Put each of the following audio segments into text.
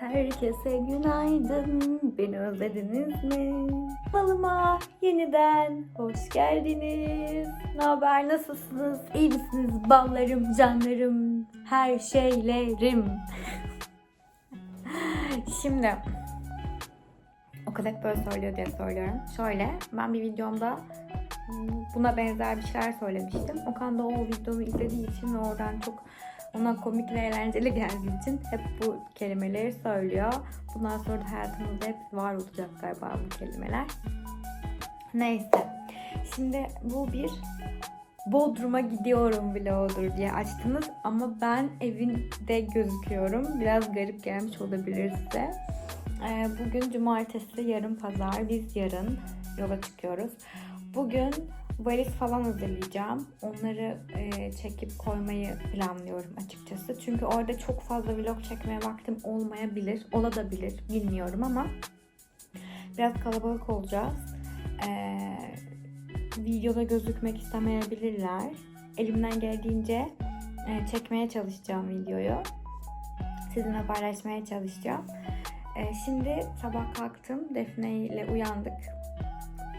Herkese günaydın. Beni özlediniz mi? Kanalıma yeniden hoş geldiniz. Ne haber? Nasılsınız? İyi misiniz? Ballarım, canlarım, her şeylerim. Şimdi o kadar böyle söylüyor diye söylüyorum. Şöyle ben bir videomda buna benzer bir şeyler söylemiştim. Okan da o videomu izlediği için oradan çok ona komik ve eğlenceli geldiği için hep bu kelimeleri söylüyor. Bundan sonra da hayatımızda hep var olacak galiba bu kelimeler. Neyse. Şimdi bu bir Bodrum'a gidiyorum vlogudur diye açtınız ama ben evinde gözüküyorum. Biraz garip gelmiş olabilir size. Ee, Bugün cumartesi, yarın pazar. Biz yarın yola çıkıyoruz. Bugün valiz falan hazırlayacağım. Onları e, çekip koymayı planlıyorum açıkçası. Çünkü orada çok fazla vlog çekmeye vaktim olmayabilir. Olabilir, bilmiyorum ama biraz kalabalık olacağız. Ee, videoda gözükmek istemeyebilirler. Elimden geldiğince e, çekmeye çalışacağım videoyu. Sizinle paylaşmaya çalışacağım. Ee, şimdi sabah kalktım. Defne ile uyandık.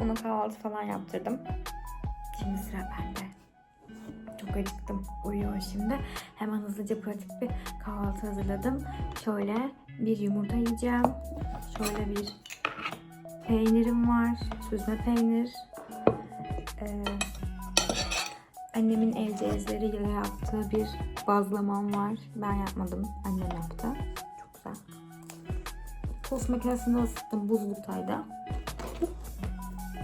Ona kahvaltı falan yaptırdım. Şimdi sıra bende. Çok acıktım. Uyuyor şimdi. Hemen hızlıca pratik bir kahvaltı hazırladım. Şöyle bir yumurta yiyeceğim. Şöyle bir peynirim var. Süzme peynir. Ee, annemin el cezleriyle yaptığı bir bazlamam var. Ben yapmadım. Annem yaptı. Çok güzel. Tost makinesinde ısıttım buzluktaydı.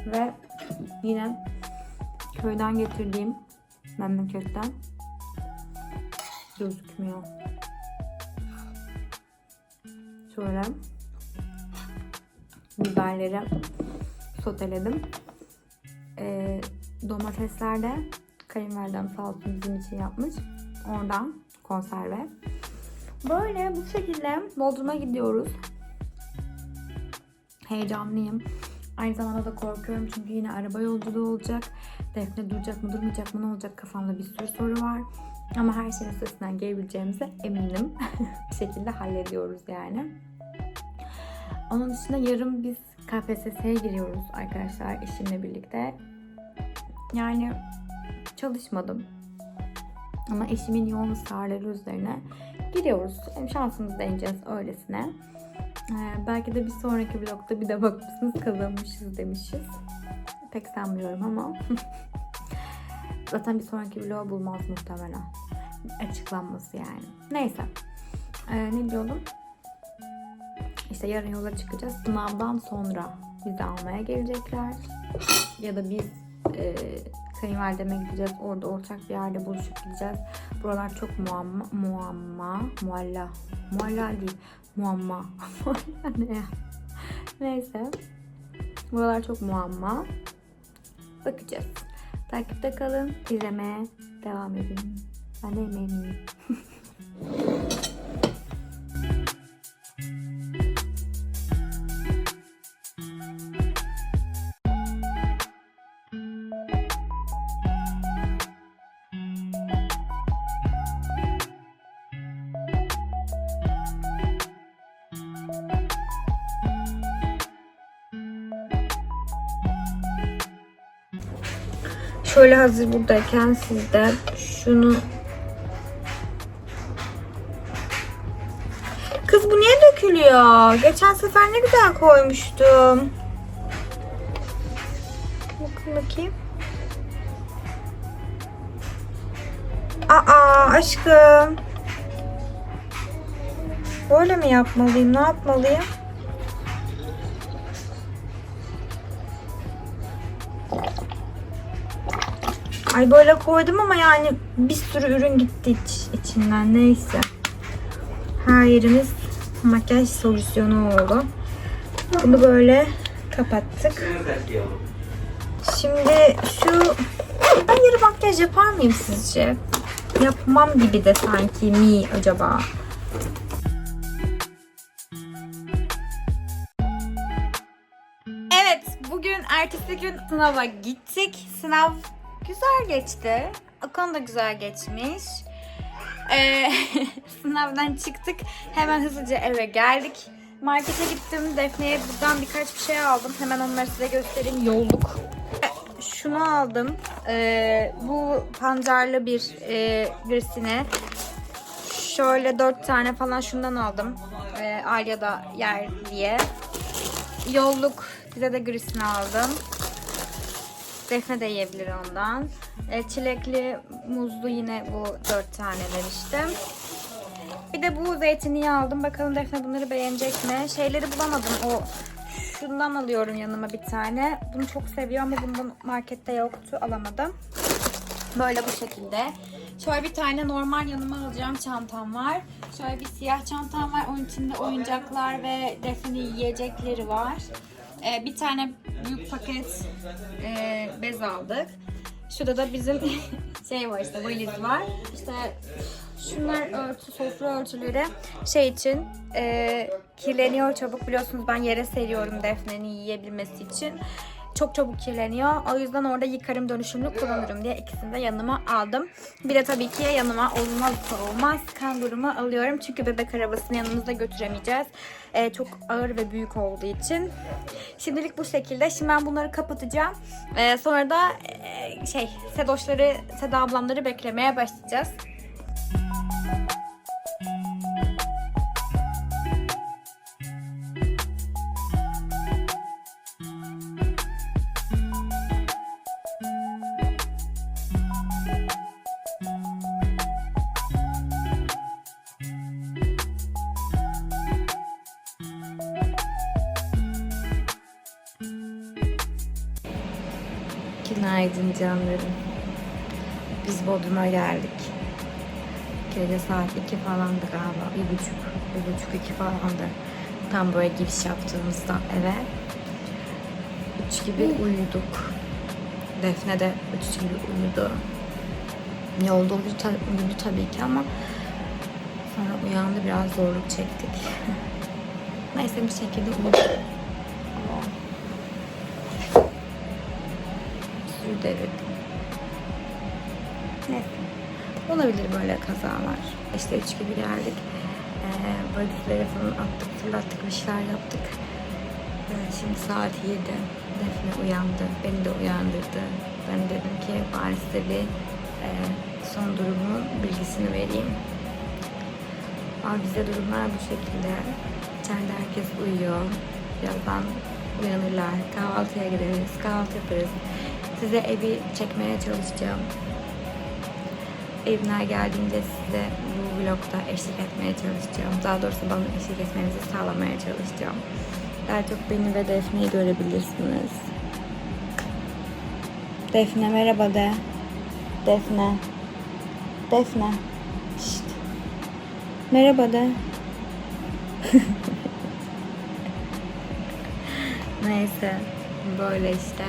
Ve yine köyden getirdiğim memleketten gözükmüyor. Şöyle biberleri soteledim. Ee, domatesler de kayınvalidem sağ olsun bizim için yapmış. Oradan konserve. Böyle bu şekilde Bodrum'a gidiyoruz. Heyecanlıyım. Aynı zamanda da korkuyorum çünkü yine araba yolculuğu olacak. Defne duracak mı durmayacak mı ne olacak kafamda bir sürü soru var. Ama her şeyin üstesinden gelebileceğimize eminim. bir şekilde hallediyoruz yani. Onun dışında yarın biz KPSS'ye giriyoruz arkadaşlar eşimle birlikte. Yani çalışmadım. Ama eşimin yoğun ısrarları üzerine giriyoruz. Şansımızı deneyeceğiz öylesine. Ee, belki de bir sonraki vlogda bir de bakmışsınız kazanmışız demişiz. Pek sanmıyorum ama. Zaten bir sonraki vlog bulmaz muhtemelen. Açıklanması yani. Neyse. Ee, ne diyordum? İşte yarın yola çıkacağız. Sınavdan sonra bizi almaya gelecekler. Ya da biz e, kayınvalideme gideceğiz. Orada ortak bir yerde buluşup gideceğiz. Buralar çok muamma, muamma, mualla, mualla değil, muamma. Mualla ne ya? Neyse. Buralar çok muamma. Bakacağız. Takipte kalın. izlemeye devam edin. Ben de yemeğimi Şöyle hazır buradayken siz de şunu Kız bu niye dökülüyor? Geçen sefer ne güzel koymuştum. Bakın bakayım. Aa aşkım. Böyle mi yapmalıyım? Ne yapmalıyım? Ay böyle koydum ama yani bir sürü ürün gitti iç, içinden neyse. Her yerimiz makyaj solüsyonu oldu. Bunu böyle kapattık. Şimdi şu ben yarı makyaj yapar mıyım sizce? Yapmam gibi de sanki mi acaba? Evet, bugün ertesi gün sınava gittik. Sınav güzel geçti. Okan da güzel geçmiş. Ee, sınavdan çıktık. Hemen hızlıca eve geldik. Markete gittim. Defne'ye buradan birkaç bir şey aldım. Hemen onları size göstereyim. Yolluk. Ee, Şunu aldım. Ee, bu pancarlı bir e, birisine. Şöyle dört tane falan şundan aldım. Ee, Alya da yer diye. Yolluk bize de grisini aldım. Defne de yiyebilir ondan. E, çilekli, muzlu yine bu dört tane vermiştim. Bir de bu zeytinyağı aldım. Bakalım Defne bunları beğenecek mi? Şeyleri bulamadım. O şundan alıyorum yanıma bir tane. Bunu çok seviyor ama bundan markette yoktu. Alamadım. Böyle bu şekilde. Şöyle bir tane normal yanıma alacağım çantam var. Şöyle bir siyah çantam var. Onun içinde oyuncaklar ve Defne yiyecekleri var. Ee, bir tane büyük paket e, bez aldık. Şurada da bizim şey var işte valiz var. İşte şunlar örtü, sofra örtüleri şey için e, kirleniyor çabuk biliyorsunuz ben yere seriyorum Defne'nin yiyebilmesi için. Çok çabuk kirleniyor. O yüzden orada yıkarım dönüşümlü kullanırım diye ikisini de yanıma aldım. Bir de tabii ki yanıma olmazsa olmaz kangurumu alıyorum. Çünkü bebek arabasını yanımızda götüremeyeceğiz. Ee, çok ağır ve büyük olduğu için. Şimdilik bu şekilde. Şimdi ben bunları kapatacağım. Ee, sonra da e, şey Sedoşları, Seda ablamları beklemeye başlayacağız. Canlarım. Biz Bodrum'a geldik. Gece saat 2 falandı galiba. Bir buçuk, bir buçuk iki falandı. Tam böyle giriş yaptığımızda eve. Üç gibi uyuduk. Defne de üç gibi uyudu. Yolda uyudu, ta- uyudu tabii ki ama sonra uyandı biraz zorluk çektik. Neyse bir şekilde uyudu. Devirdim. Neyse. Olabilir böyle kazalar. İşte üç gibi geldik. Ee, böyle falan attık, fırlattık, bir şeyler yaptık. Ee, şimdi saat 7. Defne uyandı. Beni de uyandırdı. Ben dedim ki bari size bir e, son durumun bilgisini vereyim. Ama bize durumlar bu şekilde. İçeride herkes uyuyor. Birazdan uyanırlar. Kahvaltıya gideriz. Kahvaltı yaparız. Size evi çekmeye çalışacağım. Evler geldiğinde size bu vlogda eşlik etmeye çalışacağım. Daha doğrusu bana eşlik etmenizi sağlamaya çalışacağım. Daha çok beni ve Defne'yi görebilirsiniz. Defne merhaba de. Defne. Defne. Şşt. Merhaba de. Neyse. Böyle işte.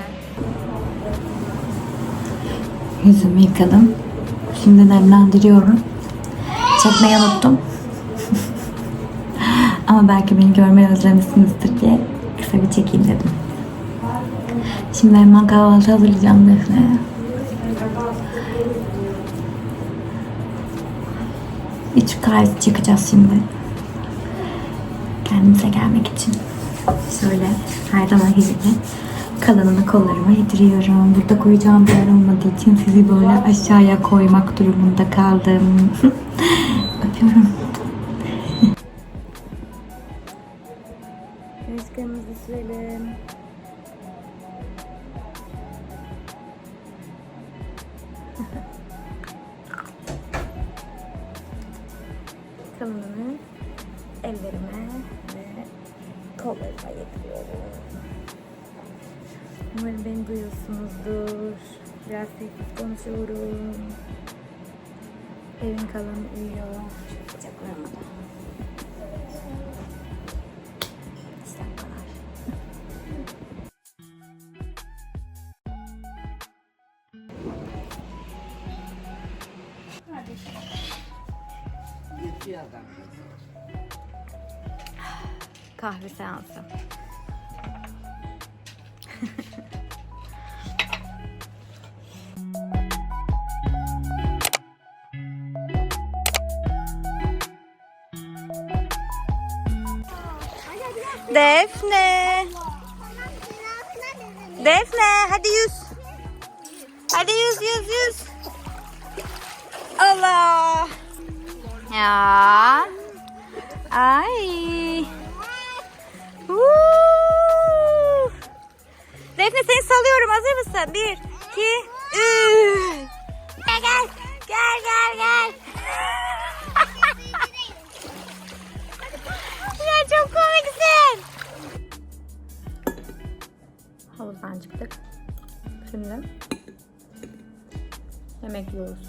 Yüzümü yıkadım. Şimdi nemlendiriyorum. Çekmeyi unuttum. Ama belki beni görmeyi özlemişsinizdir diye kısa bir çekeyim dedim. Şimdi hemen kahvaltı hazırlayacağım Defne'ye. Bir Türk kahvesi çıkacağız şimdi. Kendimize gelmek için. Şöyle her zaman gibi kalanını kollarıma yediriyorum. Burada koyacağım bir yer olmadığı için sizi böyle aşağıya koymak durumunda kaldım. Öpüyorum. Umarım beni duyuyorsunuzdur. Biraz sessiz konuşuyorum. Evin kalanı uyuyor. Şu bacaklarıma da. İşte bu kadar. Kahve seansı. Hadi yüz yüz yüz. Allah. Ya. Ay. Woo. Defne seni salıyorum. Hazır mısın? Bir, iki, üç. Gel gel. Gel gel gel. ya çok komiksin. Havuzdan çıktık. Şimdi yemek yiyoruz.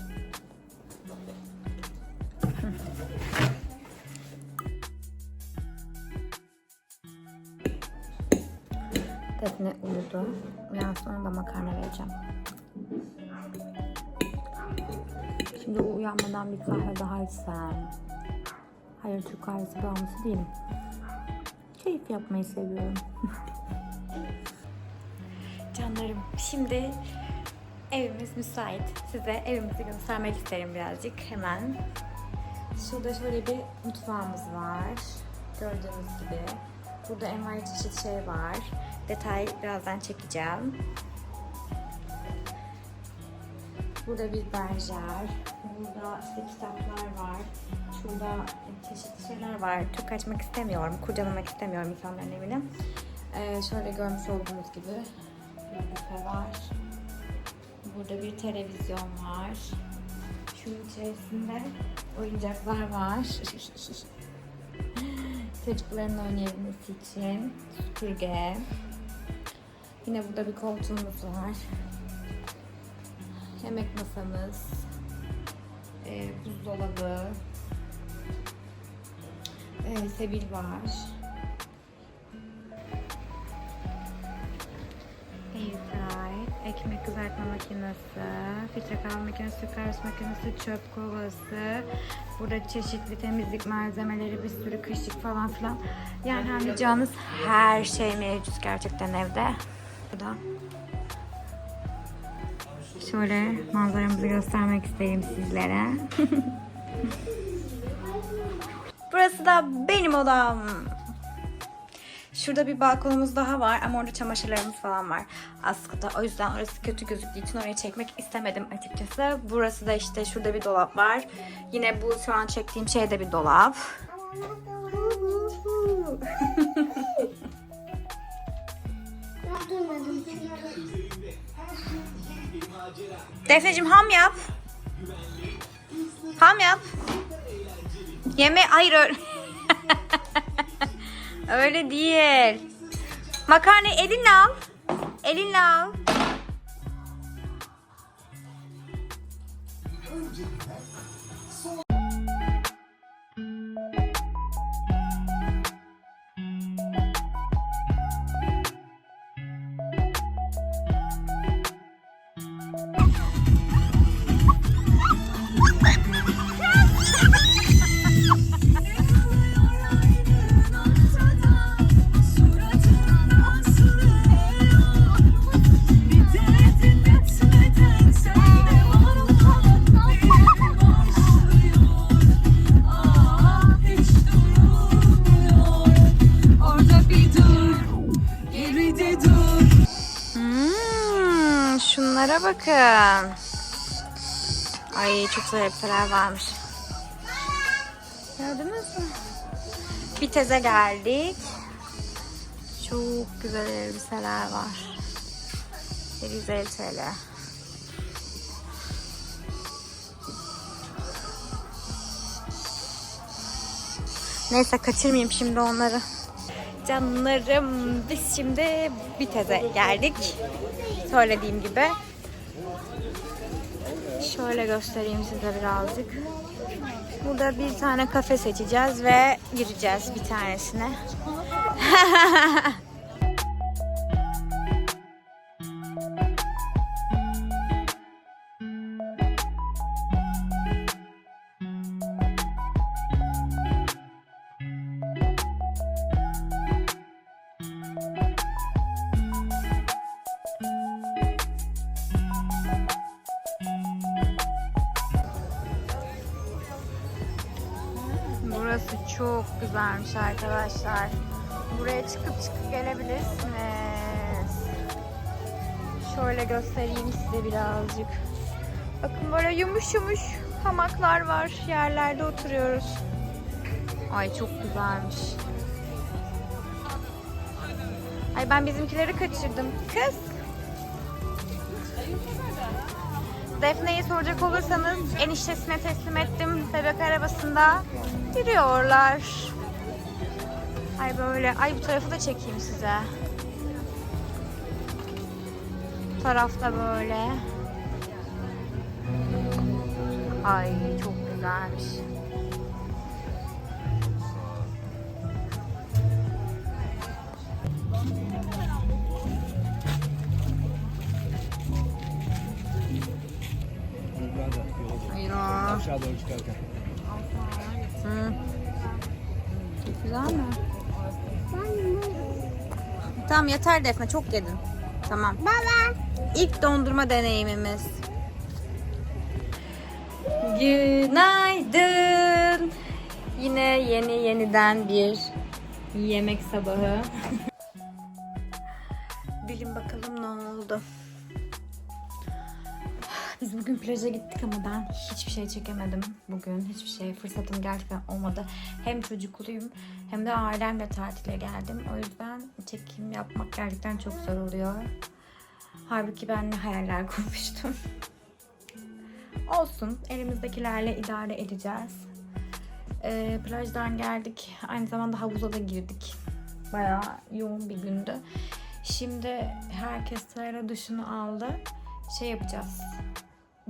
Defne uyudu. Biraz sonra da makarna vereceğim. Şimdi uyanmadan bir kahve daha içsem. Hayır Türk kahvesi bağımlısı değilim. Keyif yapmayı seviyorum. Canlarım şimdi evimiz müsait. Size evimizi göstermek isterim birazcık hemen. Şurada şöyle bir mutfağımız var. Gördüğünüz gibi. Burada envai çeşit şey var. Detay birazdan çekeceğim. Burada bir berjer. Burada işte kitaplar var. Şurada çeşitli şeyler var. Çok açmak istemiyorum. Kurcalamak istemiyorum insanların evini. Ee, şöyle görmüş olduğunuz gibi büfe var. Burada bir televizyon var. Şunun içerisinde oyuncaklar var. Çocukların oynayabilmesi için süpürge. Yine burada bir koltuğumuz var. Yemek masamız. Ee, buzdolabı. Ee, sebil var. Ekmek kızartma makinesi, filtre kahve makinesi, kahve makinesi, çöp kovası. Burada çeşitli temizlik malzemeleri, bir sürü kaşık falan filan. Yani anlayacağınız her şey mevcut gerçekten evde. Burada. Şöyle manzaramızı göstermek isterim sizlere. Burası da benim odam. Şurada bir balkonumuz daha var ama orada çamaşırlarımız falan var askıda. O yüzden orası kötü gözüktüğü için oraya çekmek istemedim açıkçası. Burası da işte şurada bir dolap var. Yine bu şu an çektiğim şey de bir dolap. Defneciğim ham yap. Ham yap. Yeme hayır. öyle değil. Makarnayı elinle al. Elinle al. Bakın. Ay çok güzel elbiseler varmış. Gördünüz mü? Bir teze geldik. Çok güzel elbiseler var. 750 TL. Neyse kaçırmayayım şimdi onları. Canlarım biz şimdi Bitez'e geldik. Söylediğim gibi. Şöyle göstereyim size birazcık. Burada bir tane kafe seçeceğiz ve gireceğiz bir tanesine. çok güzelmiş arkadaşlar. Buraya çıkıp çıkıp gelebilirsiniz. Şöyle göstereyim size birazcık. Bakın böyle yumuş yumuş hamaklar var. Yerlerde oturuyoruz. Ay çok güzelmiş. Ay ben bizimkileri kaçırdım. Kız. Defne'yi soracak olursanız eniştesine teslim ettim. Bebek arabasında yürüyorlar. Ay böyle. Ay bu tarafı da çekeyim size. Bu tarafta böyle. Ay çok güzelmiş. Hayır. Aşağı doğru çıkarken. Güzel mi? Tamam yeter Defne çok yedin. Tamam. Baba. İlk dondurma deneyimimiz. Günaydın. Yine yeni yeniden bir yemek sabahı. Biz bugün plaja gittik ama ben hiçbir şey çekemedim bugün. Hiçbir şey fırsatım gerçekten olmadı. Hem çocukluyum hem de ailemle tatile geldim. O yüzden çekim yapmak gerçekten çok zor oluyor. Halbuki ben ne hayaller kurmuştum. Olsun elimizdekilerle idare edeceğiz. Ee, plajdan geldik. Aynı zamanda havuza da girdik. Bayağı yoğun bir gündü. Şimdi herkes sırayla duşunu aldı. Şey yapacağız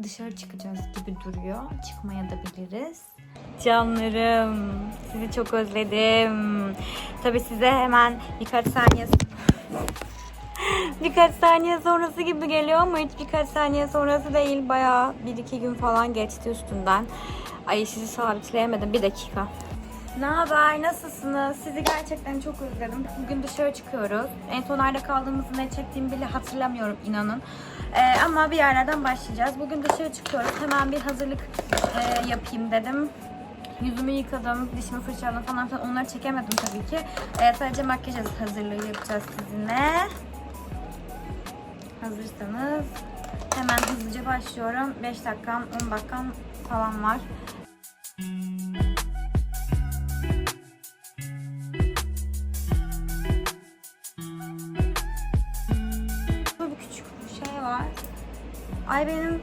dışarı çıkacağız gibi duruyor. Çıkmaya da biliriz. Canlarım, sizi çok özledim. Tabii size hemen birkaç saniye birkaç saniye sonrası gibi geliyor ama hiç birkaç saniye sonrası değil. Bayağı bir iki gün falan geçti üstünden. Ay sizi sabitleyemedim. Bir dakika. Ne haber? Nasılsınız? Sizi gerçekten çok özledim. Bugün dışarı çıkıyoruz. En son nerede kaldığımızı ne çektiğimi bile hatırlamıyorum inanın. Ee, ama bir yerlerden başlayacağız. Bugün dışarı çıkıyoruz. Hemen bir hazırlık e, yapayım dedim. Yüzümü yıkadım, dişimi fırçaladım falan filan. Onları çekemedim tabii ki. Ee, sadece makyaj hazırlığı yapacağız sizinle. Hazırsanız hemen hızlıca başlıyorum. 5 dakikam, 10 dakikam falan var. Burada Ay benim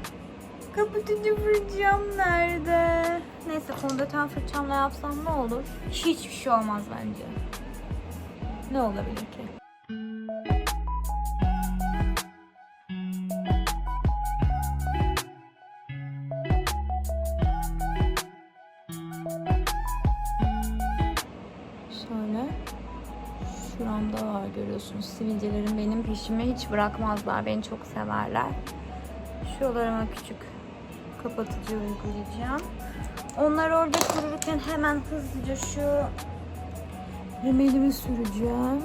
kapatıcı fırçam nerede? Neyse fondöten fırçamla yapsam ne olur? Hiçbir şey olmaz bence. Ne olabilir ki? Şuramda var görüyorsunuz. Sivilcelerim benim peşimi hiç bırakmazlar. Beni çok severler. Şuralarıma küçük kapatıcı uygulayacağım. Onlar orada kururken hemen hızlıca şu rimelimi süreceğim.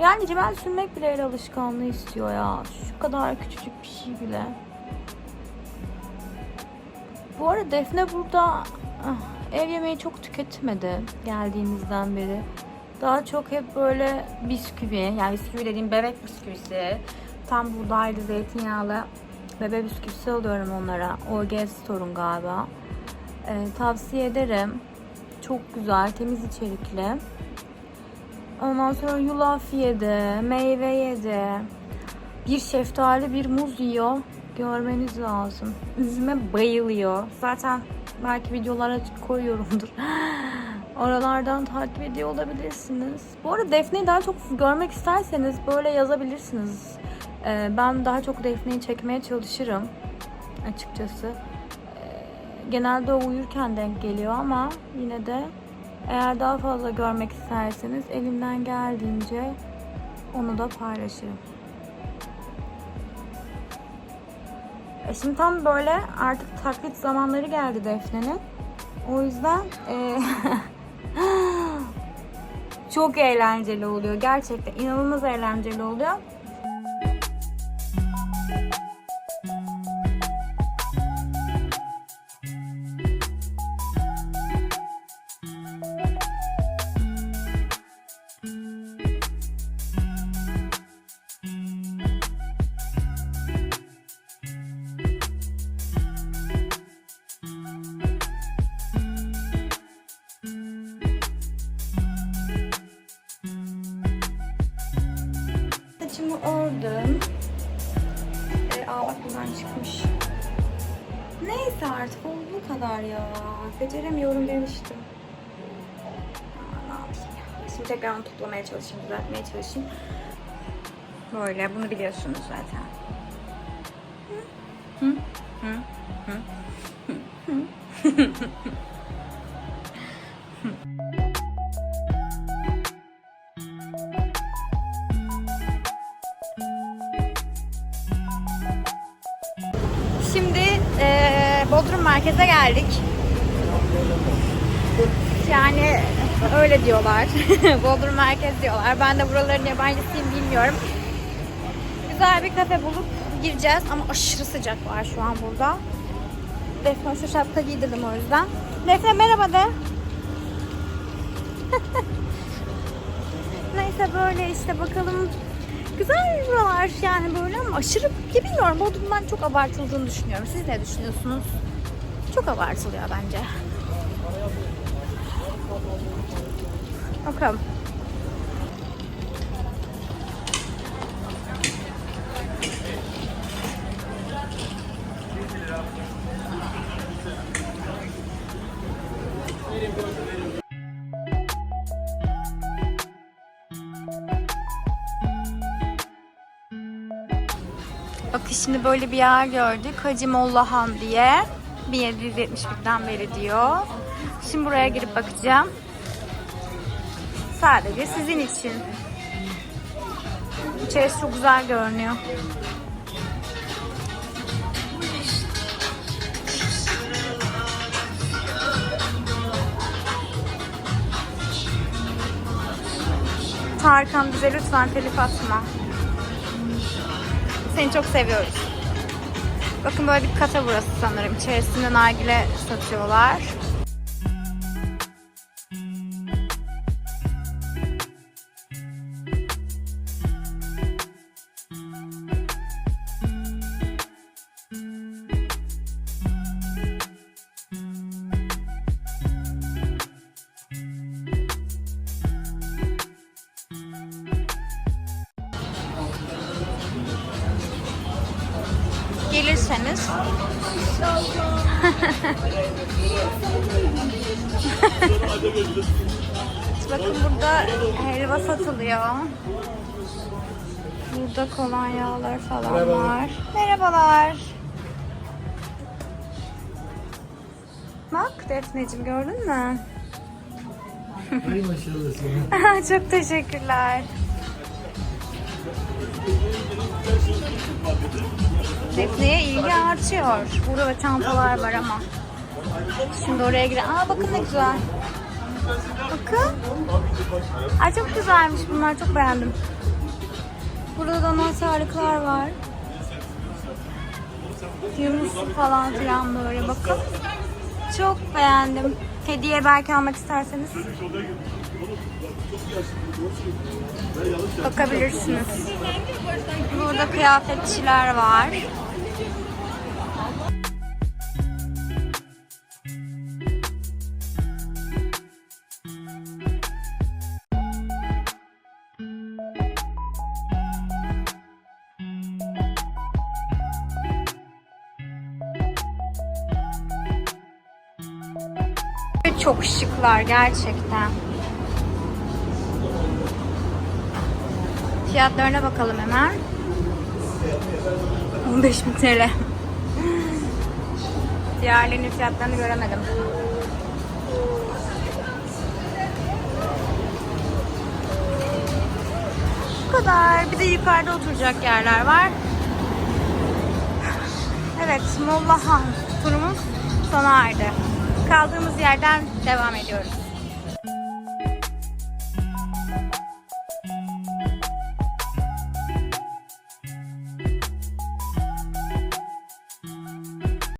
Yani rimel sürmek bile el alışkanlığı istiyor ya. Şu kadar küçücük bir şey bile. Bu arada Defne burada ah, ev yemeği çok tüketmedi geldiğimizden beri. Daha çok hep böyle bisküvi, yani bisküvi dediğim bebek bisküvisi, tam buğdaylı, zeytinyağlı bebe bisküvisi alıyorum onlara. Orgaz Store'un galiba. Ee, tavsiye ederim. Çok güzel, temiz içerikli. Ondan sonra yulaf yedi, meyve yedi. Bir şeftali, bir muz yiyor. Görmeniz lazım. Üzüme bayılıyor. Zaten belki videolara koyuyorumdur. Oralardan takip ediyor olabilirsiniz. Bu arada Defne'yi daha çok görmek isterseniz böyle yazabilirsiniz. Ee, ben daha çok Defne'yi çekmeye çalışırım açıkçası. Ee, genelde o uyurken denk geliyor ama yine de eğer daha fazla görmek isterseniz elimden geldiğince onu da paylaşırım. E şimdi tam böyle artık taklit zamanları geldi Defne'nin. O yüzden e, çok eğlenceli oluyor. Gerçekten inanılmaz eğlenceli oluyor. Aldım. E, aa bak buradan çıkmış. Neyse artık olduğu kadar ya. Beceremiyorum demiştim. Ne yapayım ya. Şimdi tekrar onu toplamaya çalışayım, düzeltmeye çalışayım. Böyle bunu biliyorsunuz zaten. Hı? Hı? Hı? Hı? Hı? Şimdi geldik. Yani öyle diyorlar. Bodrum merkez diyorlar. Ben de buraların yabancısıyım bilmiyorum. Güzel bir kafe bulup gireceğiz ama aşırı sıcak var şu an burada. Defne şu şapka giydirdim o yüzden. Defne merhaba de. Neyse böyle işte bakalım. Güzel buralar yani böyle ama aşırı ya bilmiyorum Bodrum'dan çok abartıldığını düşünüyorum. Siz ne düşünüyorsunuz? Çok abartılıyor bence. Bakalım. Bakın şimdi böyle bir yer gördük. Hacı Molla Han diye. 1771'den beri diyor. Şimdi buraya girip bakacağım. Sadece sizin için. İçerisi çok güzel görünüyor. Tarkan bize lütfen telif atma. Seni çok seviyoruz. Bakın böyle bir kata burası sanırım. İçerisinde nargile satıyorlar. Gelirseniz Bakın burada helva satılıyor. Burada kolonyalar falan var. Merhabalar. Bak Defneciğim gördün mü? Ay maşallah sana. Çok teşekkürler. Defne'ye ilgi artıyor. Burada da çantalar var ama. Şimdi oraya girelim. Aa bakın ne güzel. Bakın. Ay çok güzelmiş bunlar. Çok beğendim. Burada da anahtarlıklar var. Yunus falan filan böyle bakın. Çok beğendim. Hediye belki almak isterseniz bakabilirsiniz. Burada kıyafetçiler var. Çok şıklar gerçekten. Fiyatlarına bakalım hemen. 15 bin TL. Diğerlerinin fiyatlarını göremedim. Bu kadar. Bir de yukarıda oturacak yerler var. Evet, Mollahan turumuz sona erdi. Kaldığımız yerden devam ediyoruz.